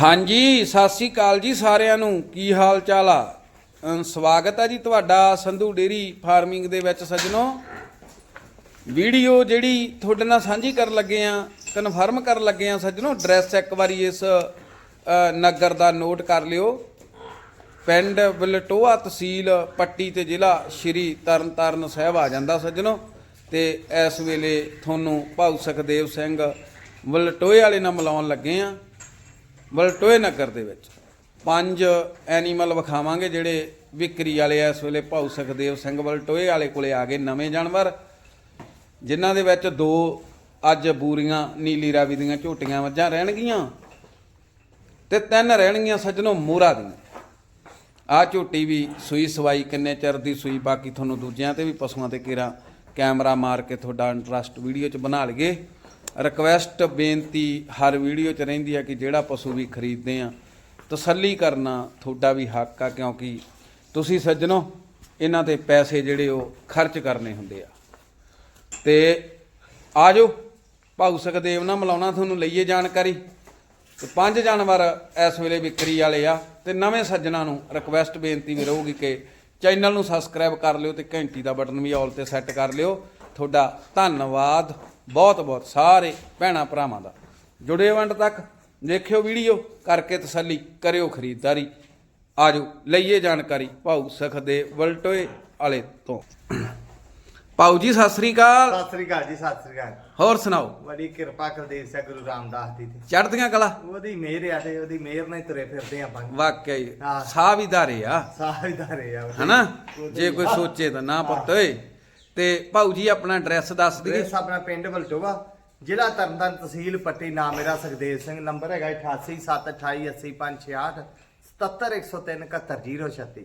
ਹਾਂਜੀ ਸਤਿ ਸ੍ਰੀ ਅਕਾਲ ਜੀ ਸਾਰਿਆਂ ਨੂੰ। ਕੀ ਹਾਲ ਚਾਲ ਆ? ਅਮ ਸਵਾਗਤ ਆ ਜੀ ਤੁਹਾਡਾ ਸੰਧੂ ਡੇਰੀ ਫਾਰਮਿੰਗ ਦੇ ਵਿੱਚ ਸੱਜਣੋ। ਵੀਡੀਓ ਜਿਹੜੀ ਤੁਹਾਡੇ ਨਾਲ ਸਾਂਝੀ ਕਰਨ ਲੱਗੇ ਆ ਕਨਫਰਮ ਕਰਨ ਲੱਗੇ ਆ ਸੱਜਣੋ ਐਡਰੈਸ ਇੱਕ ਵਾਰੀ ਇਸ ਅ, ਨਗਰ ਦਾ ਨੋਟ ਕਰ ਲਿਓ। ਪਿੰਡ ਬਲਟੋਆ ਤਹਿਸੀਲ ਪੱਟੀ ਤੇ ਜ਼ਿਲ੍ਹਾ ਸ਼੍ਰੀ ਤਰਨਤਾਰਨ ਸਾਹਿਬ ਆ ਜਾਂਦਾ ਸੱਜਣੋ। ਤੇ ਇਸ ਵੇਲੇ ਤੁਹਾਨੂੰ ਭਾਊ ਸੁਖਦੇਵ ਸਿੰਘ ਬਲਟੋਏ ਵਾਲੇ ਨਾਲ ਮਿਲਾਉਣ ਲੱਗੇ ਆ। ਬਲਟੋਏ ਨਗਰ ਦੇ ਵਿੱਚ। ਪੰਜ ਐਨੀਮਲ ਵਿਖਾਵਾਂਗੇ ਜਿਹੜੇ ਵਿਕਰੀ ਵਾਲੇ ਇਸ ਵੇਲੇ ਭਾਊ ਸੁਖਦੇਵ ਸਿੰਘ ਬਲਟੋਏ ਵਾਲੇ ਕੋਲੇ ਆ ਗਏ ਨਵੇਂ ਜਾਨਵਰ, ਜਿਨ੍ਹਾਂ ਦੇ ਵਿੱਚ ਦੋ ਅੱਜ ਬੂਰੀਆਂ, ਨੀਲੀ ਰਾਵੀ ਦੀਆਂ ਝੋਟੀਆਂ ਮੱਝਾਂ ਰਹਿਣਗੀਆਂ ਤੇ ਤਿੰਨ ਰਹਿਣਗੀਆਂ ਸੱਜਣੋ ਮੋਹਰਾ ਦੀਆਂ। ਆ ਝੋਟੀ ਵੀ ਸੂਈ ਸਵਾਈ, ਕਿੰਨੇ ਚਿਰ ਦੀ ਸੂਈ, ਬਾਕੀ ਤੁਹਾਨੂੰ ਦੂਜਿਆਂ ਤੇ ਵੀ ਪਸ਼ੂਆਂ ਤੇ ਕੇਰਾ ਕੈਮਰਾ ਮਾਰ ਕੇ ਤੁਹਾਡਾ ਇੰਟਰਸਟ ਵੀਡੀਓ 'ਚ ਬਣਾ ਲਈਏ। ਰਿਕਵੈਸਟ ਬੇਨਤੀ, ਹਰ ਵੀਡੀਓ 'ਚ ਰਹਿੰਦੀ ਆ ਕਿ ਜਿਹੜਾ ਪਸ਼ੂ ਵੀ ਖਰੀਦਦੇ ਆ ਤਸੱਲੀ ਕਰਨਾ ਤੁਹਾਡਾ ਵੀ ਹੱਕ ਆ, ਕਿਉਂਕਿ ਤੁਸੀਂ ਸੱਜਣੋ, ਇਹਨਾਂ ਤੇ ਪੈਸੇ ਜਿਹੜੇ ਉਹ ਖਰਚ ਕਰਨੇ ਹੁੰਦੇ ਆ। ਤੇ ਆਜੋ, ਭਾਊ ਸਕਦੇਵ ਨਾਲ ਮਿਲਾਉਣਾ ਤੁਹਾਨੂੰ, ਲਈਏ ਜਾਣਕਾਰੀ। ਤੇ ਪੰਜ ਜਾਨਵਰ ਇਸ ਵੇਲੇ ਵਿਕਰੀ ਵਾਲੇ ਆ, ਤੇ ਨਵੇਂ ਸੱਜਣਾ ਨੂੰ ਰਿਕਵੈਸਟ ਬੇਨਤੀ ਵੀ ਰਹੂਗੀ ਕਿ ਚੈਨਲ ਨੂੰ ਸਬਸਕ੍ਰਾਈਬ ਕਰ ਲਿਓ ਤੇ ਘੰਟੀ ਦਾ ਬਟਨ ਵੀ ਆਲ ਤੇ ਸੈੱਟ ਕਰ ਲਿਓ। ਤੁਹਾਡਾ ਧੰਨਵਾਦ। ਬਹੁਤ ਬਹੁਤ ਸਾਰੇ ਭੈਣਾ ਭਰਾਵਾਂ ਦਾ। ਜੁੜੇ ਵੰਡ ਤੱਕ ਦੇਖਿਓ ਵੀਡੀਓ ਕਰਕੇ ਤਸੱਲੀ ਕਰਿਓ ਖਰੀਦਦਾਰੀ। ਆਜੋ ਲਈਏ ਜਾਣਕਾਰੀ। ਭਾਊ ਸੁਖਦੇਵ ਵਲਟੋਏ ਵਾਲੇ ਤੋਂ। ਭਾਊ ਜੀ ਸਤਿ ਸ੍ਰੀ ਅਕਾਲ। ਸਤਿ ਸ੍ਰੀ ਅਕਾਲ ਜੀ ਸਤਿ ਸ੍ਰੀ ਅਕਾਲ। ਹੋਰ ਸੁਣਾਓ? ਬੜੀ ਕਿਰਪਾ ਕੁਲਦੀਪ ਸਿੰਘ ਗੁਰੂ ਰਾਮਦਾਸ ਦੀ। ਤੇ ਚੜ੍ਹਦੀਆਂ ਕਲਾ? ਉਹਦੀ ਮਿਹਰ ਆ ਤੇ ਉਹਦੀ ਮਿਹਰ ਨਾਲ ਹੀ ਤੁਰੇ ਫਿਰਦੇ ਆਪਾਂ। ਵਾਕਿਆ ਹੀ। ਹਾਂ। ਸਾਹ ਵੀ ਧਾਰੇ ਆ। ਸਾਜਦਾਰੇ ਆ ਉਹਦੀ। ਹਨਾ? ਜੇ ਕੋਈ ਸੋਚੇ ਤਾਂ ਨਾ ਪੁੱਤ ਓਏ। ਤੇ ਭਾਊ ਜੀ ਆਪਣਾ ਐਡਰੈਸ ਦੱਸ ਦਈਏ ਐਡਰੈਸ ਆਪਣਾ ਪਿੰਡ ਵਲਟੋਵਾ ਜ਼ਿਲ੍ਹਾ ਤਰਨਤਾਰਨ ਤਹਿਸੀਲ ਪੱਟੀ ਨਾਮ ਮੇਰਾ ਸੁਖਦੇਵ ਸਿੰਘ ਨੰਬਰ ਹੈਗਾ 8872288568 77103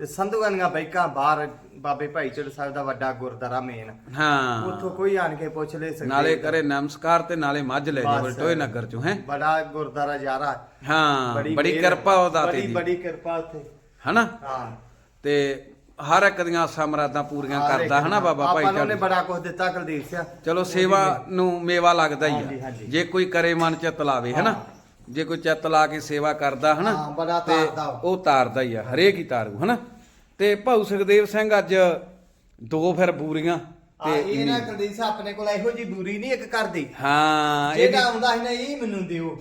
ਤੇ ਸੰਧੂਗਾਨੀਆਂ ਬਾਈਕਾਂ ਬਾਹਰ ਬਾਬੇ ਭਾਈ ਚੜ ਸਾਹਿਬ ਦਾ ਵੱਡਾ ਗੁਰਦੁਆਰਾ ਮੇਨ ਹਾਂ। ਉੱਥੋਂ ਕੋਈ ਆਣ ਕੇ ਪੁੱਛ ਲੈ ਸਕਦਾ ਨਾਲੇ ਕਰੇ ਨਮਸਕਾਰ ਤੇ ਨਾਲੇ ਮੱਝ ਲੈ ਜਾ ਬਸ। ਬਲਟੋਏ ਨਗਰ ਚੋਂ ਹੈ? ਬੜਾ ਗੁਰਦੁਆਰਾ ਯਾਰਾ। ਹਾਂ ਬੜੀ ਕਿਰਪਾ ਉਹ ਦਾਤੇ ਬੜੀ ਬੜੀ ਕਿਰਪਾ ਉੱਥੇ। ਹਨਾ? ਹਾਂ। ਤੇ ਹਰ ਇੱਕ ਦੀਆਂ ਆਸਾਂ ਮੁਰਾਦਾਂ ਪੂਰੀਆਂ ਕਰਦਾ ਹਨਾ ਬਾਬਾ ਭਾਈ ਆਪਾਂ ਨੂੰ ਬੜਾ ਕੁਝ ਦਿੱਤਾ ਕੁਲਦੀਪ ਸਿੰਘ। ਚਲੋ ਸੇਵਾ ਨੂੰ ਮੇਵਾ ਲੱਗਦਾ ਹਾਂਜੀ, ਹੀ ਆ। ਹਾਂਜੀ। ਜੇ ਕੋਈ ਕਰੇ ਮਨ ਚਿੱਤ ਲਾਵੇ ਹਨਾ? ਜੇ ਕੋਈ ਚਿੱਤ ਲਾ ਕੇ ਸੇਵਾ ਕਰਦਾ ਹਨਾ? ਹਾਂ, ਬੜਾ ਤੇ ਤਾਰਦਾ ਉਹ। ਉਹ ਤਾਰਦਾ ਹੀ ਆ ਹਰੇਕ ਹੀ ਤਾਰੂ ਹਨਾ? ਤੇ ਭਾਊ ਸੁਖਦੇਵ ਸਿੰਘ ਅੱਜ ਦੋ ਫਿਰ ਬੂਰੀਆਂ ਆ ਇਹ ਨਾ ਕੁਲਦੀਪ ਸਿੰਘ ਆਪਣੇ ਕੋਲ ਇਹੋ ਜੀ ਬੂਰੀ ਨਹੀਂ ਇੱਕ ਕਰਦੀ। ਹਾਂ ਜਿਹੜਾ ਇਹਦੀ ਆਉਂਦਾ ਸੀ ਨਾ ਇਹ ਮੈਨੂੰ ਦਿਓ।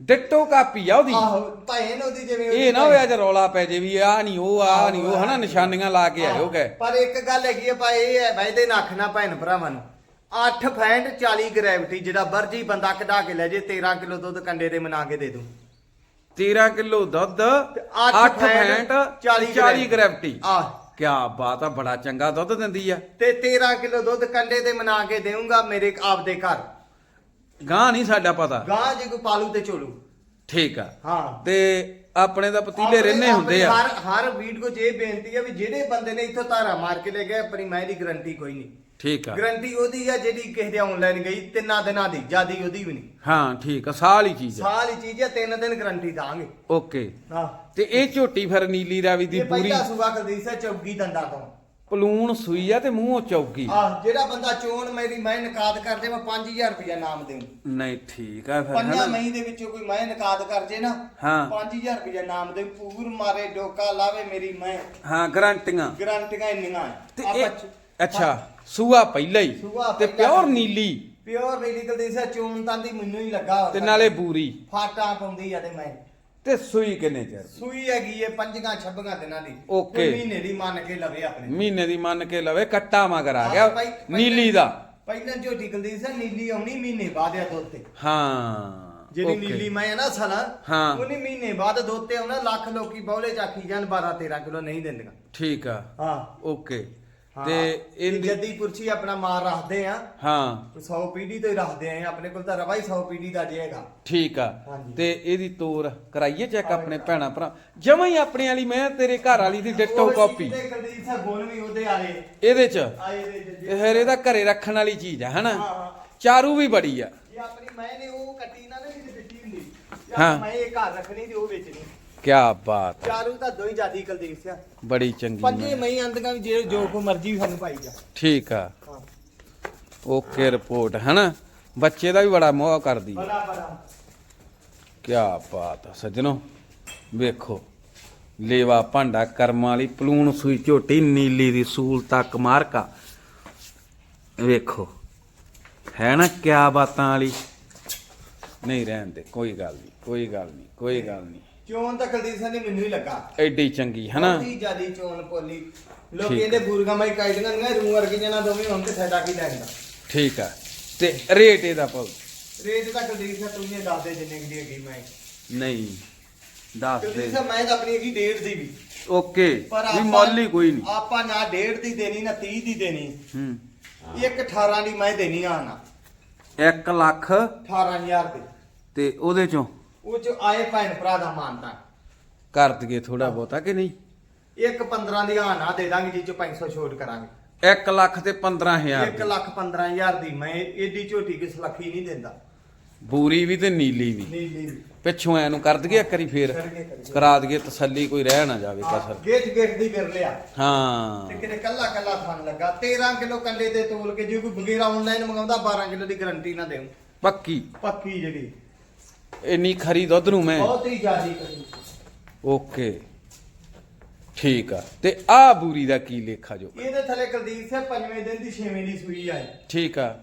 ਡਿੱਟੋ ਕਾਪੀ ਆ ਉਹਦੀ। ਆਹੋ ਭੈਣ ਉਹਦੀ ਜਿਵੇਂ ਇਹ ਨਾ। ਹੋਇਆ ਜੇ ਰੌਲਾ ਪੈ ਜੇ ਵੀ ਆ ਨਹੀਂ ਉਹ ਆ ਨਹੀਂ ਉਹ ਹਨਾ ਨਿਸ਼ਾਨੀਆਂ ਲਾ ਕੇ ਆਇਓ ਗਏ। ਪਰ ਇੱਕ ਗੱਲ ਹੈਗੀ ਆ ਭਾਈ ਇਹ ਹੈ ਵੈਦੇ ਨੱਖਣਾ ਭੈਣ ਭਰਾਵਾਂ ਨੂੰ। 8 ਫੈਂਟ 40 ਗ੍ਰੈਵਿਟੀ ਜਿਹੜਾ ਵਰਜੀ ਬੰਦਾ ਕਢਾ ਕੇ ਲੈ ਜੇ 13 ਕਿਲੋ ਦੁੱਧ ਕੰਡੇ ਦੇ ਮਨਾ ਕੇ ਦੇ ਦੂੰ। 13 ਕਿਲੋ ਦੁੱਧ ਤੇ ਅੱਠ 8 ਫੈਂਟ, ਫੈਂਟ 40 40 ਗ੍ਰੈਵਿਟੀ ਆ ਕੀ ਬਾਤ ਆ ਬੜਾ ਚੰਗਾ ਦੁੱਧ ਦਿੰਦੀ ਆ। ਤੇ 13 ਕਿਲੋ ਦੁੱਧ ਕੰਡੇ ਤੇ ਮਨਾ ਕੇ ਦੇਊਂਗਾ ਮੇਰੇ ਆਪਦੇ ਘਰ। ਗਾਂ ਨਹੀਂ ਸਾਡਾ ਪਤਾ। ਗਾਂ ਜੇ ਕੋਈ ਪਾਲੂ ਤੇ ਝੋਲੂ। ਠੀਕ ਆ। ਹਾਂ। ਤੇ ਆਪਣੇ ਤਾਂ ਪਤੀਲੇ ਰਹਿੰਦੇ ਹੁੰਦੇ ਆ। ਹਰ ਹਰ ਵੀਡੀਓ 'ਚ ਇਹ ਬੇਨਤੀ ਆ ਵੀ ਜਿਹੜੇ ਬੰਦੇ ਨੇ ਇੱਥੋਂ ਧਾਰਾ ਮਾਰ ਕੇ ਲੈ ਗਿਆ ਆਪਣੀ ਮੈਂ ਦੀ ਗਰੰਟੀ ਕੋਈ ਨਹੀਂ। ਠੀਕ ਆ। ਗਰੰਟੀ ਉਹਦੀ ਆ ਜਿਹੜੀ ਕਿਸੇ ਦੇ ਆਨਲਾਈਨ ਗਈ ਤਿੰਨਾਂ ਦਿਨਾਂ ਦੀ ਜਿਆਦੀ ਉਹਦੀ ਵੀ ਨਹੀਂ। ਹਾਂ ਠੀਕ ਆ ਸਾਲ ਹੀ ਚੀਜ਼ ਆ। ਸਾਲ ਹੀ ਚੀਜ਼ ਆ ਤਿੰਨ ਦਿਨ ਗਰੰਟੀ ਦਾਂਗੇ। ਓਕੇ। ਹਾਂ। ਤੇ ਇਹ ਝੋਟੀ ਫਿਰ ਨੀਲੀ ਰਾਵੀ ਦੀ ਇਹ ਪੂਰੀ ਪਹਿਲਾ ਸੂਬਾ ਕੁਲਦੀਪ ਸਿੰਘ ਚੌਗੀ ਦੰਦਾ ਤੋਂ। ਪਲੂਣ ਸੂਈ ਆ ਤੇ ਮੂੰਹੋਂ ਚੌਗੀ। ਆਹ ਜਿਹੜਾ ਬੰਦਾ ਚੋਣ ਮੇਰੀ ਮੈਂ ਨਕਾਦ ਕਰ ਦੇ ਮੈਂ 5000 ਰੁਪਇਆ ਨਾਮ ਦੇਉ ਨਹੀਂ ਠੀਕ ਆ ਫਿਰ ਪੰਜਾਂ ਹਨਾ? ਦੇ ਵਿੱਚੋਂ ਕੋਈ ਮੈਂ ਨਕਾਦ ਕਰ ਜੇ ਨਾ ਹਾਂ। 5000 ਰੁਪਇਆ ਨਾਮ ਦੇ ਪੂਰ ਮਾਰੇ ਡੋਕਾ ਲਾਵੇ ਮੇਰੀ ਮੈਂ। ਹਾਂ ਗਰੰਟੀਆਂ। ਗਰੰਟੀਆਂ ਇੰਨੀਆਂ। ਤੇ ਇਹ ਅੱਛਾ ਸੂਆ ਪਹਿਲਾਂ ਹੀ। ਸੂਆ ਤੇ ਪਹਿਲਾਂ ਪਿਓਰ। ਨੀਲੀ। ਪਿਓਰ ਨਹੀਂ ਨਿਕਲਦੀ ਸੀ ਚੋਣ ਤਾਂ ਦੀ ਮੈਨੂੰ ਹੀ ਲੱਗਾ ਤੇ ਨਾਲੇ ਬੂਰੀ। ਫਾਟਾ ਪਾਉਂਦੀ ਆ ਤੇ ਮੈਂ। ਤੇ ਸੂਈ ਕਿੰਨੇ ਚਿਰ ਦੀ? ਸੂਈ ਹੈਗੀ ਏ ਪੰਜੀਆਂ ਛੱਬੀਆਂ ਦਿਨਾਂ ਦੀ ਓਕੇ। ਕੋਈ ਮਹੀਨੇ ਦੀ ਮੰਨ ਕੇ ਲਵੇ ਆਪਣੇ ਮਹੀਨੇ ਦੀ ਮੰਨ ਕੇ ਲਵੇ ਕੱਟਾ ਮਗਰ ਆ ਹਾਂ, ਗਿਆ ਪਹਿ- ਪਹਿਲਾਂ- ਨੀਲੀ ਦਾ ਪਹਿਲਾਂ ਜੋ ਨਿਕਲਦੀ ਸੀ ਨੀਲੀ ਆਉਣੀ ਮਹੀਨੇ ਬਾਅਦ ਆ ਦੁੱਧ ਤੇ ਹਾਂ ਜਿਹੜੀ। ਨੀਲੀ ਮੈਂ ਆ ਨਾ ਸਾਲਾ ਹਾਂ। ਉਹਨੇ ਮਹੀਨੇ ਬਾਅਦ ਦੁੱਧ ਤੇ ਆਉਣਾ ਲੱਖ ਲੋਕੀ ਬੌਲੇ ਚਾਖੀ ਜਾਣ 12 13 ਕਿਲੋ ਨਹੀਂ ਦਿੰਦੀਆਂ ਠੀਕ ਆ ਹਾਂ ਓਕੇ। ਤੇ ਇਹ ਇਹਦੀ ਜੱਦੀ ਪੁਰਛੀ ਆਪਣਾ ਮਾਰ ਰੱਖਦੇ ਆ। ਹਾਂ। 100 ਪੀੜੀ ਤੋਂ ਹੀ ਰੱਖਦੇ ਆ ਆਪਣੇ ਕੋਲ ਤਾਂ ਰਵਾ ਹੀ 100 ਪੀੜੀ ਦਾ ਜੇਗਾ ਠੀਕ ਆ। ਹਾਂਜੀ। ਤੇ ਇਹਦੀ ਤੋਰ ਕਰਾਈਏ ਚੈੱਕ ਆਪਣੇ ਭੈਣਾ ਭਰਾ। ਜਮਾਂ ਹੀ ਆਪਣੇ ਵਾਲੀ ਮੈਂ ਤੇਰੇ ਘਰ ਵਾਲੀ ਦੀ ਡਿਟੋ ਕਾਪੀ। ਤੇ ਕਲਦੀਪ ਸਾਹਿਬ ਗੁਣ ਵੀ ਉਹਦੇ ਆਲੇ ਇਹਦੇ ਚ? ਆਏ ਦੇ ਦੇ- ਤੇ ਫਿਰ ਇਹਦਾ ਘਰੇ ਰੱਖਣ ਵਾਲੀ ਚੀਜ਼ ਆ ਹਨਾ? ਹਾਂ। ਚਾਰੂ ਵੀ ਬੜੀ ਆ। ਜੇ ਆਪਣੀ ਮੈਂ ਨੇ ਉਹ ਕੱਟੀ ਨਾ ਨਾ ਜਿਹਦੇ ਦਿੱਤੀ ਹੁੰਦੀ। ਹਾਂ। ਮੈਂ ਇਹ ਘਰ ਰੱਖਣੀ ਤੇ ਉਹ ਵੇਚਣੀ। ਕੀ ਬਾਤ। ਚਾਰੂ ਤਾਂ ਦੋ ਹੀ ਜਾਦੀ ਕੁਲਦੀਪ ਸਿੰਘ। ਬੜੀ ਚੰਗੀ ਪੰਜੇ ਮੈਂ। ਮਈ ਅੰਦਗਾ ਵੀ ਜੇ ਜੋ ਕੋ ਮਰਜ਼ੀ ਵੀ ਸਾਨੂੰ ਪਾਈ ਜਾ। ਠੀਕ ਆ। ਹਾਂ। ਓਕੇ ਰਿਪੋਰਟ ਹਨਾ? ਬੱਚੇ ਦਾ ਵੀ ਬੜਾ ਮੋਹ ਕਰਦੀ ਆ। ਬੜਾ ਬੜਾ। ਕਿਆ ਬਾਤ ਆ ਸੱਜਣੋ। ਵੇਖੋ ਲੇਵਾ ਭਾਂਡਾ ਕਰਮਾਂ ਵਾਲੀ ਪਲੂਣ ਸੂਈ ਝੋਟੀ ਨੀਲੀ ਦੀ ਸੂਲ ਤੱਕ ਮਾਰਕਾ। ਵੇਖੋ ਹੈ ਨਾ ਕਿਆ ਬਾਤਾਂ ਵਾਲੀ? ਨਹੀਂ ਰਹਿਣ ਦੇ ਕੋਈ ਗੱਲ ਨਹੀਂ ਕੋਈ ਗੱਲ ਨਹੀਂ ਕੋਈ ਗੱਲ ਨਹੀਂ। ਚੋਣ ਤਾਂ ਕੁਲਦੀਪ ਸਿੰਘ ਨੇ ਮੈਨੂੰ ਹੀ ਲੱਗਾ। ਐਡੀ ਚੰਗੀ ਹੈ ਨਾ ਬਹੁਤੀ ਜਿਆਦੀ ਚੋਣ ਪੋਲੀ। ਲੋਕ ਠੀਕ। ਇਹਦੇ ਬੂਰਗਾ ਮਾਈ ਕਾਈਡੀਆਂ ਨੇ ਰੂੰ ਵਰਗੀਆਂ ਨਾ ਦੋਵੇਂ ਹੁਣ ਤੇ ਸਾਡਾ ਕੀ ਲੈਂਦਾ ਠੀਕ ਆ। ਤੇ ਰੇਟ ਇਹਦਾ ਪਾਉ ਰੇਟ ਤਾਂ ਕੁਲਦੀਪ ਸਿੰਘ ਤੂੰ ਹੀ ਦੱਸ ਦੇ ਜਿੰਨੇ ਦੀ ਹੈਗੀ ਮੈਂ ਨਹੀਂ ਦੱਸ ਕੁਲਦੀਪ ਦੇ ਸਿੰਘ ਮੈਂ ਤਾਂ ਆਪਣੀ ਹੈਗੀ ਡੇਢ ਦੀ ਵੀ। ਓਕੇ ਵੀ ਮੁੱਲ ਹੀ ਕੋਈ ਨਹੀਂ। ਆਪਾਂ ਨਾ ਡੇਢ ਦੀ ਦੇਣੀ ਨਾ 30 ਦੀ ਦੇਣੀ। ਹੂੰ। ਇੱਕ 18 ਦੀ ਮੈਂ ਦੇਣੀ ਆ ਨਾ। 1 ਲੱਖ 18000 ਦੀ। ਤੇ ਉਹਦੇ ਚੋਂ? ਉਹ ਚ ਆਏ ਭੈਣ ਭਰਾ ਦਾ ਮਾਨਤਾ ਕਰ ਦਈਏ ਥੋੜਾ ਬਹੁਤਾ ਕਿ ਨਹੀਂ? ਇੱਕ 15 ਦੀ ਆ ਨਾ ਦੇ ਦਾਂਗੇ ਜੀ ਚ 500 ਛੋਟ ਕਰਾਂਗੇ। 1 ਲੱਖ ਤੇ 15000 1 ਲੱਖ 15000 ਦੀ ਮੈਂ ਏਡੀ ਝੋਟੀ ਕਿਸ ਲੱਖੀ ਨਹੀਂ ਦਿੰਦਾ। ਬੂਰੀ ਵੀ ਤੇ ਨੀਲੀ ਵੀ। ਨੀਲੀ ਵੀ। ਪਿੱਛੋਂ ਐ ਨੂੰ ਕਰ ਦਈਏ ਇੱਕ ਵਾਰੀ ਫੇਰ। ਕਰਕੇ। ਕਰਾ ਦਈਏ। ਤਸੱਲੀ ਕੋਈ ਰਹਿ ਨਾ ਜਾਵੇ ਕਸਰ। ਗੇਟ ਗੇਟ ਦੀ ਫਿਰ ਲਿਆ। ਤੇ ਹਾਂ ਕਿਤੇ ਕੱਲਾ ਕੱਲਾ ਥਣ ਲੱਗਾ। 13 ਕਿਲੋ ਕੰਡੇ ਤੇ ਤੋਲ ਕੇ ਜੇ ਕੋਈ ਬਗੇਰਾ ਆਨਲਾਈਨ ਮੰਗਾਉਂਦਾ 12 ਕਿਲੋ ਦੀ ਗਾਰੰਟੀ ਨਾ ਦੇਉ ਪੱਕੀ। ਪੱਕੀ ਜਿਹੜੀ। ਇੰਨੀ ਖਰੀ ਦੁੱਧ ਨੂੰ ਮੈਂ। ਬਹੁਤ ਹੀ ਜ਼ਿਆਦੀ ਕਰੀ ਓਕੇ। ਠੀਕ ਆ। ਤੇ ਆ ਬੂਰੀ ਦਾ ਕੀ ਲੇਖਾ ਜੋ? ਇਹਦੇ ਥੱਲੇ ਕੁਲਦੀਪ ਸਿੰਘ ਪੰਜਵੇਂ ਦਿਨ ਦੀ ਛੇਵੇਂ ਦੀ ਸੂਈ ਆਈ। ਠੀਕ ਆ।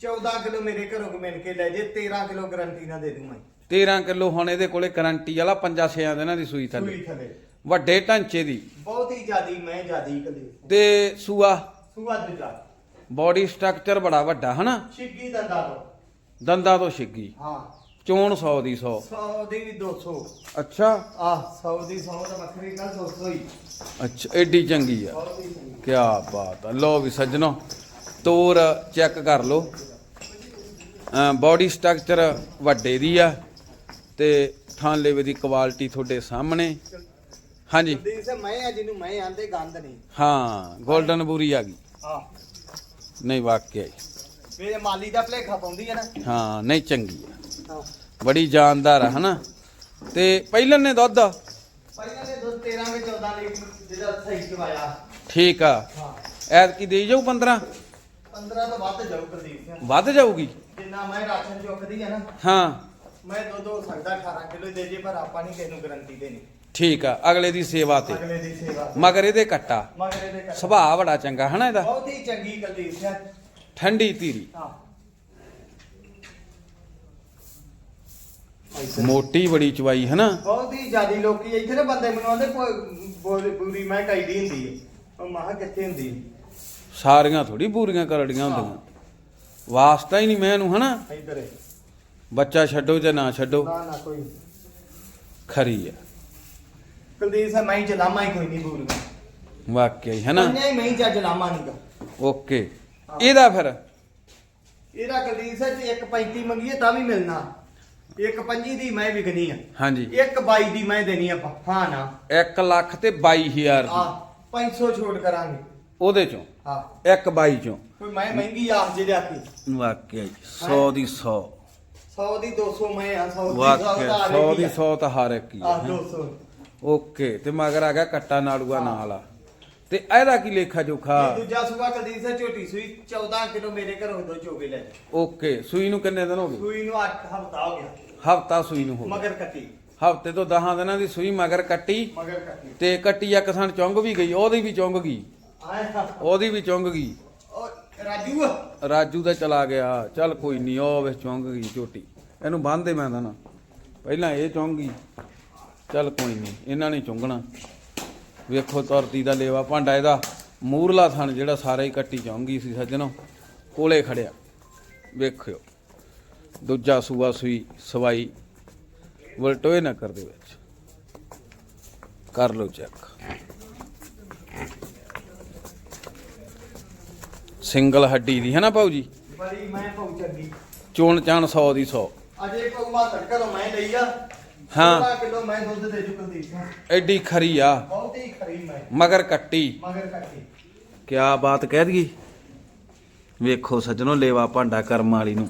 14 ਕਿਲੋ ਮੇਰੇ ਘਰੋਂ ਮਿਲ ਕੇ ਲੈ ਜੇ 13 ਕਿਲੋ ਗਾਰੰਟੀ ਨਾ ਦੇ ਦੂੰ ਮੈਂ 13 ਕਿਲੋ ਹੁਣ ਇਹਦੇ ਕੋਲੇ ਗਾਰੰਟੀ ਵਾਲਾ 5-6 ਦਿਨਾਂ ਦੀ ਸੂਈ ਸੂਈ ਥੱਲੇ। ਥੱਲੇ ਵੱਡੇ ਢਾਂਚੇ ਦੀ। ਬਹੁਤ ਹੀ ਜ਼ਿਆਦੀ ਮੈਂ ਜ਼ਿਆਦੀ ਕੁਲਦੀਪ ਤੇ ਸੂਆ? ਸੂਆ ਦੂਜਾ। ਬਾਡੀ ਸਟਰਕਚਰ ਬੜਾ ਵੱਡਾ ਹਨਾ? ਛਿੱਗੀ ਦੰਦਾ ਤੋਂ। ਦੰਦਾਂ ਤੋਂ ਛਿੱਗੀ। ਹਾਂ। ਚੋਣ 100 ਦੀ 100 100 ਦੀ ਵੀ 200 ਅੱਛਾ। ਆ 100 ਦੀ 100 ਦਾ ਵੱਖਰੀ ਗੱਲ 200 ਹੀ। ਅੱਛਾ ਐਡੀ ਚੰਗੀ ਆ। ਕਿਆ ਬਾਤ ਆ। ਲੋ ਵੀ ਸੱਜਣੋ ਤੋਰ ਚੈੱਕ ਕਰ ਲੋ ਬਾਡੀ ਸਟਰਕਚਰ ਵੱਡੇ ਦੀ ਆ ਤੇ ਥਾਂ ਲੇਵੇ ਦੀ ਕੁਆਲਿਟੀ ਤੁਹਾਡੇ ਸਾਹਮਣੇ। ਹਾਂਜੀ। ਕੁਲਦੀਪ ਸਿੰਘ ਮੈਂ ਆ ਜਿਹਨੂੰ ਮੈਂ ਆਂਦੇ ਗੰਦ ਨਹੀਂ। ਹਾਂ 골ਡਨ ਬੂਰੀ ਆ ਗਈ। ਆ ਨਹੀਂ ਵਾਕਿਆ। ਮੇਰੇ ਮਾਲੀ ਦਾ ਭਲੇਖਾ ਪਾਉਂਦੀ ਹੈ ਨਾ। ਹਾਂ ਨਹੀਂ ਚੰਗੀ ਆ। ਹਾਂ ਬੜੀ ਜਾਨਦਾਰ ਆ ਹਨਾ? ਤੇ ਪਹਿਲਨ ਨੇ ਦੁੱਧ? ਪਹਿਲਾਂ ਦੇ ਦੁੱਧ 13 ਕੇ 14 ਲੀਟਰ ਜਿਹੜਾ ਸਹੀ ਚਵਾਇਆ। ਠੀਕ ਆ। ਐਤ ਕੀ ਦੇਈ ਜਾਊ 15 15 ਤੋਂ ਵੱਧ ਜਾਊ ਕੁਲਦੀਪ ਸਿੰਘ। ਵੱਧ ਜਾਊਗੀ? ਜਿੰਨਾ ਮੈਂ ਰਾਸ਼ਨ ਚੁੱਕਦੀ ਹੈ ਨਾ ਹਾਂ। ਮੈਂ ਦੁੱਧ ਹੋ ਸਕਦਾ 18 ਕਿਲੋ ਦੇ ਜੇ ਪਰ ਆਪਾਂ ਨਹੀਂ ਕਿਸੇ ਨੂੰ ਗਾਰੰਟੀ ਦੇਣੀ। ਠੀਕ ਆ ਅਗਲੇ ਦੀ ਸੇਵਾ ਤੇ। ਅਗਲੇ ਦੀ ਸੇਵਾ ਮਗਰ ਇਹਦੇ ਕੱਟਾ। ਮਗਰ ਇਹਦੇ ਕਰ ਸੁਭਾਅ ਬੜਾ ਚੰਗਾ ਹਨਾ ਇਹਦਾ? ਬਹੁਤ ਹੀ ਚੰਗੀ ਕੁਲਦੀਪ ਸਿੰਘ। ਠੰਡੀ ਧੀਰੀ। ਹਾਂ। ਮੋਟੀ ਬੜੀ ਚਵਾਈ ਹਨਾ? ਬਹੁਤ ਹੀ ਜ਼ਿਆਦੀ ਲੋਕੀ ਇੱਥੇ ਨਾ ਬੰਦੇ ਬਣਾਉਂਦੇ ਪੂਰੀ ਮੈਂ ਕਾਈਦੀ ਹੁੰਦੀ ਹੈ। ਉਹ ਮਾਹ ਕਿੱਥੇ ਹੁੰਦੀ ਹੈ? ਸਾਰੀਆਂ ਥੋੜੀ ਪੂਰੀਆਂ ਕਰੜੀਆਂ ਹੁੰਦੀਆਂ। ਵਾਸਤਾ ਹੀ ਨਹੀਂ ਮੈਂ ਇਹਨੂੰ ਹਨਾ? ਇੱਧਰ। ਹੈ। ਬੱਚਾ ਛੱਡੋ ਜਾਂ ਨਾ ਛੱਡੋ ਨਾ ਨਾ ਕੋਈ ਖਰੀ ਆ। ਕੁਲਦੀਪ ਸਿੰਘ ਮੈਂ ਜਲਾਮਾ ਹੀ ਕੋਈ ਨਹੀਂ ਬੋਲਦਾ ਵਾਕਿਆ ਹੀ ਹਨਾ? ਮੰਨਿਆ ਹੀ ਮੈਂ ਜਾਂ ਜਲਾਮਾ ਨਹੀਂਗਾ ਓਕੇ। ਇਹਦਾ ਫਿਰ? ਇਹਦਾ ਕੁਲਦੀਪ ਸਿੰਘ ਜੇ ਇੱਕ 35 ਮੰਗੀਏ ਤਾਂ ਵੀ ਮਿਲਣਾ। ਇੱਕ 25 ਦੀ ਮੈਂ ਵਿਕਣੀ ਆ। ਹਾਂਜੀ। ਇੱਕ 22 ਦੀ ਮੈਂ ਦੇਣੀ ਆ ਹਾਂ ਨਾ। 1 ਲੱਖ ਤੇ 22000 ਆ ਦੀ 500 ਛੋਟ ਕਰਾਂਗੇ। ਉਹਦੇ ਚੋਂ? ਹਾਂ। 1 22 ਚੋਂ? ਕੋਈ ਮੈਂ ਮਹਿੰਗੀ ਆ ਜਿਹੜੇ ਆਖੀ ਵਾਕਿਆ ਹੀ 100 ਦੀ 100 100 ਦੀ 200 ਮੈਂ ਆ 100 ਦੀ 100 ਵਾਕਿਆ 100 ਦੀ ਆ। 100 ਤਾਂ ਹਰ ਇੱਕ ਹੀ ਆ। ਆ ਹੈਂ। 200 ਓਕੇ ਤੇ ਮਗਰ ਆ ਗਿਆ ਕੱਟਾ ਨਾੜੂਆ। ਨਾਲ ਆ। ਤੇ ਇਹਦਾ ਕੀ ਲੇਖਾ ਜੋਖਾ? ਇਹ ਦੂਜਾ ਸੂਆ ਕੁਲਦੀਪ ਸਿੰਘ ਝੋਟੀ ਸੂਈ 14 ਕਿਲੋ ਮੇਰੇ ਘਰੋਂ ਦੋ ਚੋਗੇ ਲੈ। ਓਕੇ ਸੂਈ ਨੂੰ ਕਿੰਨੇ ਦਿਨ ਹੋ ਗਏ? ਸੂਈ ਨੂੰ 8 ਹਫ਼ਤਾ ਹੋ ਗਿਆ। ਹਫਤਾ ਸੂਈ ਨੂੰ ਹੋ ਗਿਆ। ਮਗਰ ਕੱਟੀ। ਹਫ਼ਤੇ ਤੋਂ 10 ਦਿਨਾਂ ਦੀ ਸੂਈ ਮਗਰ ਕੱਟੀ। ਮਗਰ ਕੱਟੀ। ਤੇ ਕੱਟੀ ਇੱਕ ਥਣ ਚੁੰਗ ਵੀ ਗਈ ਉਹਦੀ ਵੀ ਚੁੰਗ ਗਈ। ਆਇਆ ਉਹਦੀ ਵੀ ਚੁੰਗ ਗਈ। ਉਹ ਰਾਜੂ ਰਾਜੂ ਦਾ ਚਲਾ ਗਿਆ। ਚੱਲ ਕੋਈ ਨਹੀਂ ਉਹ ਵੇ ਚੁੰਗ ਗਈ ਝੋਟੀ। ਇਹਨੂੰ ਬੰਨਦੇ ਮੈਂ ਤਾਂ ਨਾ। ਪਹਿਲਾਂ ਇਹ ਚੁੰਗ ਗਈ। ਚੱਲ ਕੋਈ ਨਹੀਂ ਇਹਨਾਂ ਨੇ ਚੁੰਗਣਾ। ਵੇਖੋ ਤੁਰਤੀ ਦਾ ਲੇਵਾ ਭਾਂਡਾ ਇਹਦਾ। ਮੂਰਲਾ ਥਣ ਜਿਹੜਾ ਸਾਰਾ ਹੀ ਕੱਟੀ ਚੁੰਗੀ ਸੀ ਸੱਜਣੋ। ਕੋਲੇ ਖੜਿਆ। ਵੇਖਿਓ। ਦੂਜਾ ਸੂਆ ਸੂਈ ਸਵਾਈ। ਵਲਟੋਏ ਨਾ ਕਰਦੇ ਵਿੱਚ। ਕਰ ਲਓ ਚੈੱਕ। ਸਿੰਗਲ ਹੱਡੀ ਦੀ ਹੈ ਨਾ ਭਾਊ ਜੀ ਬੜੀ ਮੈਂ ਪਹੁੰਚਦੀ ਚੋਣ ਚਾਣ 100 ਦੀ 100 ਅਜੇ ਭਗਵਾ ਘਰੋਂ ਮੈਂ ਲਈ ਆ। ਹਾਂ। 16 ਕਿਲੋ ਮੈਂ ਦੁੱਧ ਦੇ ਚੁੱਕਾ ਦੀ। ਐਡੀ ਖਰੀ ਆ। ਬਹੁਤ ਹੀ ਖਰੀ ਮੈਂ। ਮਗਰ ਕੱਟੀ। ਮਗਰ ਕੱਟੀ। ਕਿਆ ਬਾਤ ਕਹਿ ਦਈਏ। ਵੇਖੋ ਸੱਜਣੋ ਲੇਵਾ ਭਾਂਡਾ ਕਰਮ ਵਾਲੀ ਨੂੰ।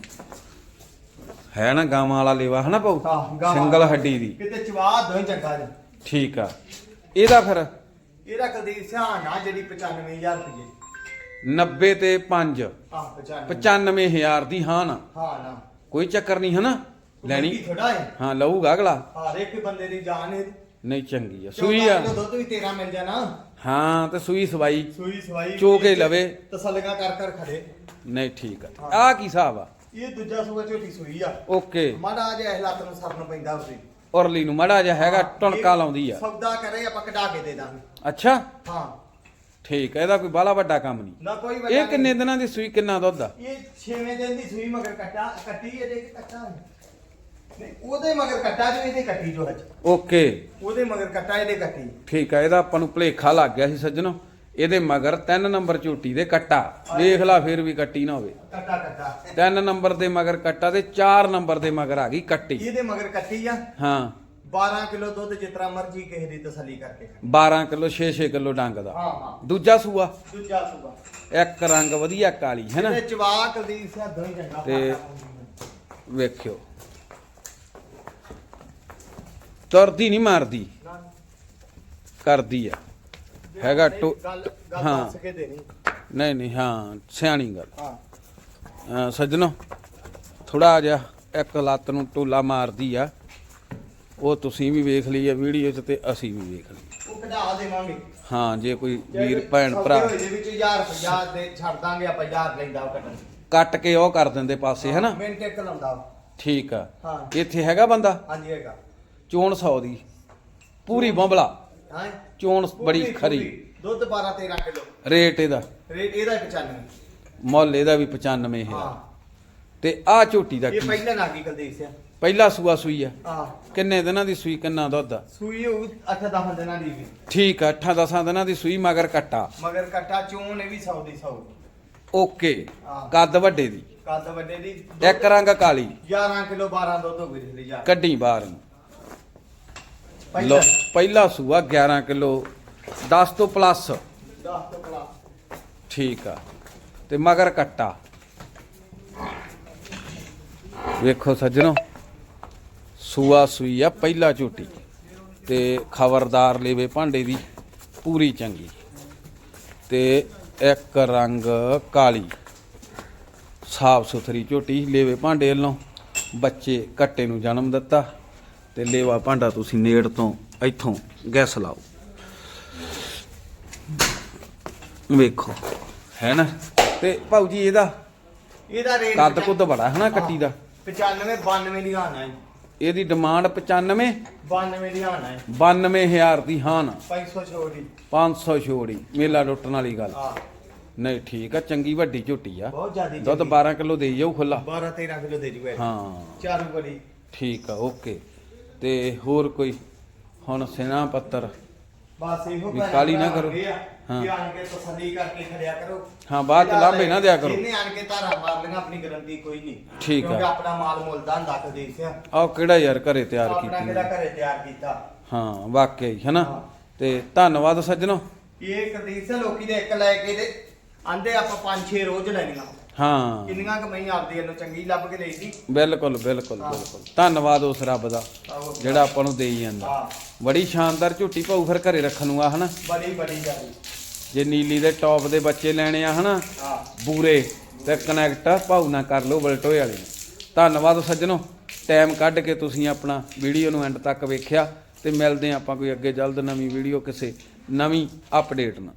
ਹੈ ਨਾ ਗਾਵਾਂ ਵਾਲਾ ਲੇਵਾ ਹੈ ਨਾ ਭਾਊ ਹਾਂ, ਗਾਵਾਂ। ਸਿੰਗਲ ਹੱਡੀ ਦੀ। ਕਿਤੇ ਚਵਾ ਦੋਈ ਚੰਗਾ ਜੀ ਠੀਕ ਆ। ਇਹਦਾ ਫਿਰ? ਇਹਦਾ ਕੁਲਦੀਪ ਸਿੰਘ ਨਾ ਜਿਹੜੀ 95000 ਰੁਪਏ 90 ਤੇ 5 ਹਾਂ 95 95000 ਦੀ ਹਾਂ ਨਾ। ਹਾਂ ਨਾ। ਕੋਈ ਚੱਕਰ ਨਹੀਂ ਹੈ ਨਾ ਲੈਣੀ? ਥੋੜਾ ਹੈ। ਹਾਂ ਲਊਗਾ ਅਗਲਾ। ਹਰ ਇੱਕ ਬੰਦੇ ਦੀ ਜਾਨ ਹੈ। ਨਹੀਂ ਚੰਗੀ ਆ। ਸੂਈ ਆ। ਦੁੱਧ ਵੀ ਤੇਰਾ ਮਿਲ ਜਾਣਾ। ਹਾਂ ਤੇ ਸੂਈ ਸਵਾਈ। ਸੂਈ ਸਵਾਈ ਚੋ ਕੇ ਲਵੇ। ਤਸੱਲੀਆਂ ਕਰ ਕਰ ਖੜੇ। ਨਹੀਂ ਠੀਕ ਆ। ਆ ਕੀ ਹਿਸਾਬ ਆ? ਇਹ ਦੂਜਾ ਸੂਆ ਝੋਟੀ ਸੂਈ ਆ। ਓਕੇ। ਮਾੜਾ ਜਿਹਾ ਇਹ ਲੱਤ ਨੂੰ ਸਰਨ ਪੈਂਦਾ ਉਸੇ ਉਰਲੀ ਨੂੰ। ਮੜਾ ਜਿਹਾ ਹੈਗਾ ਟੁਣਕਾ ਲਾਉਂਦੀ ਆ। ਸੌਦਾ ਕਰੇ ਆਪਾਂ ਕਢਾ ਕੇ ਦੇ ਦਾਂਗੇ। ਅੱਛਾ? ਹਾਂ। ਠੀਕ ਆ ਇਹਦਾ ਕੋਈ ਬਾਲਾ ਵੱਡਾ ਕੰਮ ਨਹੀਂ। ਨਾ ਕੋਈ ਵੱਡਾ ਇਹ ਕਿੰਨੇ ਦਿਨਾਂ ਦੀ ਸੂਈ ਕਿੰਨਾ ਦੁੱਧ ਆ? ਇਹ 6ਵੇਂ ਦਿਨ ਦੀ ਸੂਈ ਮਗਰ ਕੱਟਾ ਕੱਟੀ ਇਹਦੇ ਕੱਟਾ ਹੈ? ਨਹੀਂ ਉਹਦੇ ਮਗਰ ਕੱਟਾ ਜੋ ਇਹਦੇ ਕੱਟੀ ਜੋ ਅੱਜ। ਓਕੇ। ਉਹਦੇ ਮਗਰ ਕੱਟਾ ਇਹਦੇ ਕੱਟੀ। ਠੀਕ ਆ ਇਹਦਾ ਆਪਾਂ ਨੂੰ ਭਲੇਖਾ ਲੱਗ ਗਿਆ ਸੀ ਸੱਜਣੋ। ਇਹਦੇ ਮਗਰ ਤਿੰਨ ਨੰਬਰ ਝੋਟੀ ਦੇ ਕੱਟਾ। ਵੇਖ ਲਾ ਫਿਰ ਵੀ ਕੱਟੀ ਨਾ ਹੋਵੇ। ਕੱਟਾ ਕੱਟਾ। ਤਿੰਨ ਨੰਬਰ ਦੇ ਮਗਰ ਕੱਟਾ ਤੇ 4 ਨੰਬਰ ਦੇ ਮਗਰ ਆ ਗਈ ਕੱਟੀ। ਇਹਦੇ ਮਗਰ ਕੱਟੀ ਆ। ਹਾਂ। 12 ਕਿਲੋ ਦੁੱਧ ਜਿਤਨਾ ਮਰਜ਼ੀ ਕਿਸੇ ਦੀ ਤਸੱਲੀ ਕਰਕੇ ਖਾ। 12 ਕਿਲੋ 6-6 ਕਿਲੋ ਡੰਗ ਦਾ। ਹਾਂ ਹਾਂ। ਦੂਜਾ ਸੂਆ। ਦੂਜਾ ਸੂਬਾ ਇੱਕ ਰੰਗ ਵਧੀਆ ਕਾਲੀ ਹੈ ਨਾ? ਇਹਦੇ ਚਵਾਕ ਦੀ ਸਿਆਦੋਂ ਹੀ ਚੰਗਾ ਤੇ- ਵੇਖਿਓ। ਤੁਰਦੀ ਨਹੀਂ ਮਾਰਦੀ। ਕਰਦੀ ਆ। ਹੈਗਾ ਟੋ- ਹਾਂ। ਦੇਣੀ। ਨਹੀਂ ਨਹੀਂ ਹਾਂ ਸਿਆਣੀ ਗੱਲ। ਹਾਂ। ਅਹ ਸੱਜਣੋ ਥੋੜਾ ਜਿਹਾ ਇੱਕ ਲੱਤ ਨੂੰ ਟੋਲਾ ਮਾਰਦੀ ਆ। ਉਹ ਤੁਸੀਂ ਵੀ ਵੇਖ ਲਈ ਆ ਵੀਡੀਓ 'ਚ ਤੇ ਅਸੀਂ ਵੀ ਵੇਖ ਲਈ। ਉਹ ਕਢਾ ਦੇਵਾਂਗੇ। ਹਾਂ ਜੇ ਕੋਈ ਵੀਰ ਭੈਣ ਭਰਾ ਦੇ ਵਿੱਚ 1000 ਰੁਪਇਆ ਦੇ ਛੱਡ ਦਾਂਗੇ ਆਪਾਂ 1000 ਲੈਂਦਾ ਉਹ ਕੱਟਣ ਕੱਟ ਕੇ ਉਹ ਕਰ ਦਿੰਦੇ ਪਾਸੇ ਹੈਨਾ? ਮਿੰਟ ਇੱਕ ਲਾਉਂਦਾ। ਠੀਕ ਆ। ਹਾਂ। ਇੱਥੇ ਹੈਗਾ ਬੰਦਾ? ਹਾਂਜੀ ਹੈਗਾ। ਚੋਣ 100 ਦੀ। ਪੂਰੀ ਬੰਬਲਾ। ਹਾਂ? ਚੋਣ ਬੜੀ ਖਰੀ। ਦੁੱਧ 12 13 ਕਿਲੋ। ਰੇਟ ਇਹਦਾ। ਰੇਟ ਇਹਦਾ 95 ਮੁੱਲ ਇਹਦਾ ਵੀ 95 ਹੈ। ਹਾਂ। ਤੇ ਆਹ ਝੋਟੀ ਦਾ ਇਹ ਕੀ? ਪਹਿਲਾਂ ਨਾ ਕੀ ਕਲਦੀਪ ਸਿਆ ਪਹਿਲਾ ਸੂਆ ਸੂਈ ਆ। ਕਿੰਨੇ ਦਿਨਾਂ ਦੀ ਸੂਈ ਕਿੰਨਾ ਦੁੱਧ ਆ? ਸੂਈ ਉਹ 8-10 ਦਿਨਾਂ ਦੀ ਵੀ। ਠੀਕ ਆ 8-10 ਦਿਨਾਂ ਦੀ ਸੂਈ ਮਗਰ ਕੱਟਾ। ਮਗਰ ਕੱਟਾ ਚੂਨ ਇਹ ਵੀ 100 ਦੀ 100 ਓਕੇ। ਕੱਦ ਵੱਡੇ ਦੀ। ਕੱਦ ਵੱਡੇ ਦੀ। ਇੱਕ ਰੰਗ ਕਾਲੀ। 11 ਕਿਲੋ 12 ਦੁੱਧ ਹੋ ਗਈ ਲਈ ਕੱਢੀ ਬਾਹਰ ਨੂੰ। ਲਓ ਪਹਿਲਾ ਸੂਆ 11 ਕਿਲੋ 10 ਤੋਂ ਪਲੱਸ 10 ਤੋਂ ਪਲੱਸ ਠੀਕ ਆ। ਤੇ ਮਗਰ ਕੱਟਾ। ਵੇਖੋ ਸੱਜਣੋ ਸੂਆ ਸੂਈ ਆ ਪਹਿਲਾ ਝੋਟੀ। ਤੇ ਖਬਰਦਾਰ ਲੇਵੇ ਭਾਂਡੇ ਦੀ ਪੂਰੀ ਚੰਗੀ। ਤੇ ਇੱਕ ਰੰਗ ਕਾਲੀ। ਸਾਫ਼ ਸੁਥਰੀ ਝੋਟੀ ਲੇਵੇ ਭਾਂਡੇ ਵੱਲੋਂ। ਬੱਚੇ ਕੱਟੇ ਨੂੰ ਜਨਮ ਦਿੱਤਾ। ਤੇ ਲੇਵਾ ਭਾਂਡਾ ਤੁਸੀਂ ਨੇੜ ਤੋਂ ਇੱਥੋਂ ਗੈਸ ਲਾਓ। ਵੇਖੋ ਹੈ ਨਾ? ਤੇ ਭਾਊ ਜੀ ਇਹਦਾ ਇਹਦਾ ਰੇਟ ਕੱਦ ਕੁੱਦ ਬੜਾ ਹੈ ਨਾ ਕੱਟੀ ਦਾ? 95 92 ਦੀ ਹਾਨਾ ਹੈ ਇਹਦੀ ਡਿਮਾਂਡ 95 92 ਦੀ ਹਾਨਾ ਹੈ 92000 ਦੀ ਹਾਂ ਨਾ 500 ਛੋੜੀ 500 ਛੋੜੀ ਮੇਲਾ ਲੁੱਟਣ ਵਾਲੀ ਗੱਲ। ਹਾਂ। ਨਹੀਂ ਠੀਕ ਆ ਚੰਗੀ ਵੱਡੀ ਝੋਟੀ ਆ। ਬਹੁਤ ਜ਼ਿਆਦੀ ਦੁੱਧ 12 ਕਿਲੋ ਦੇਈ ਜਾਊ ਖੁੱਲਾ 12 13 ਕਿਲੋ ਦੇ ਜੂਗਾ ਹਾਂ। ਚਾਰੂ ਬੜੀ ਠੀਕ ਆ ਓਕੇ। ਤੇ ਹੋਰ ਕੋਈ ਹੁਣ ਸੇਨਾ ਪੱਤਰ ਬਸ ਇਹੋ ਵੀ ਕਾਹਲੀ ਨਾ ਕਰੋ। ਹਾਂ। ਆਣ ਕੇ ਤਸੱਲੀ ਕਰਕੇ ਖੜਿਆ ਕਰੋ ਹਾਂ, ਬਾਅਦ ਚ ਲਾਂਭੇ ਨਾ ਦਿਆ ਕਰੋ। ਜਿਹਨੇ ਆਣ ਕੇ ਧਾਰਾ ਮਾਰ ਲਈਆਂ ਆਪਣੀ ਗਰੰਟੀ ਕੋਈ ਨਹੀਂ ਠੀਕ ਆ। ਕਿਉਂਕਿ ਆਪਣਾ ਮਾਲ ਮੁੱਲ ਦਾ ਹੁੰਦਾ ਕਦੇ ਸਿਆ ਆਹ ਕਿਹੜਾ ਯਾਰ ਘਰੇ ਤਿਆਰ ਆਪਣਾ ਕੀਤੀ ਕਿਹੜਾ। ਘਰੇ ਤਿਆਰ ਕੀਤਾ ਹਾਂ ਵਾਕਿਆ ਹੀ ਹੈਨਾ ਹਾਂ। ਤੇ ਧੰਨਵਾਦ ਸੱਜਣੋ ਇਹ ਕਦੀਰ ਸੇ ਲੋਕੀ ਦੇ ਇੱਕ ਲੈ ਕੇ ਤੇ ਆਂਦੇ ਆਪਾਂ ਪੰਜ ਛੇ ਰੋਜ਼ ਲੈਣੀਆਂ ਹਾਂ। ਕਿੰਨੀਆਂ ਕਮਾਈ ਆਪਦੀ ਇਹਨੂੰ ਚੰਗੀ ਲੱਭ ਕੇ ਲਈ ਸੀ। ਬਿਲਕੁਲ ਬਿਲਕੁਲ। ਬਿਲਕੁਲ। ਧੰਨਵਾਦ ਉਸ ਰੱਬ ਦਾ ਆਹੋ। ਜਿਹੜਾ ਆਪਾਂ ਨੂੰ ਦੇਈ ਜਾਂਦਾ। ਹਾਂ। ਬੜੀ ਸ਼ਾਨਦਾਰ ਝੋਟੀ ਭਾਊ ਫਿਰ ਘਰੇ ਰੱਖਣ ਨੂੰ ਆ ਹਨਾ? ਬੜੀ ਬੜੀ ਜਾਰੀ ਜੇ ਨੀਲੀ ਦੇ ਟੌਪ ਦੇ ਬੱਚੇ ਲੈਣੇ ਆ ਹਨਾ? ਹਾਂ। ਬੂਰੇ ਤੇ ਕਨੈਕਟ ਭਾਊ ਨਾਲ ਕਰ ਲਓ ਬਲਟੋਏ ਵਾਲੇ ਨਾਲ। ਧੰਨਵਾਦ ਸੱਜਣੋ। ਟਾਈਮ ਕੱਢ ਕੇ ਤੁਸੀਂ ਆਪਣਾ ਵੀਡੀਓ ਨੂੰ ਐਂਡ ਤੱਕ ਵੇਖਿਆ ਤੇ ਮਿਲਦੇ ਹਾਂ ਆਪਾਂ ਕੋਈ ਅੱਗੇ ਜਲਦ ਨਵੀਂ ਵੀਡੀਓ ਕਿਸੇ ਨਵੀਂ ਅਪਡੇਟ ਨਾਲ।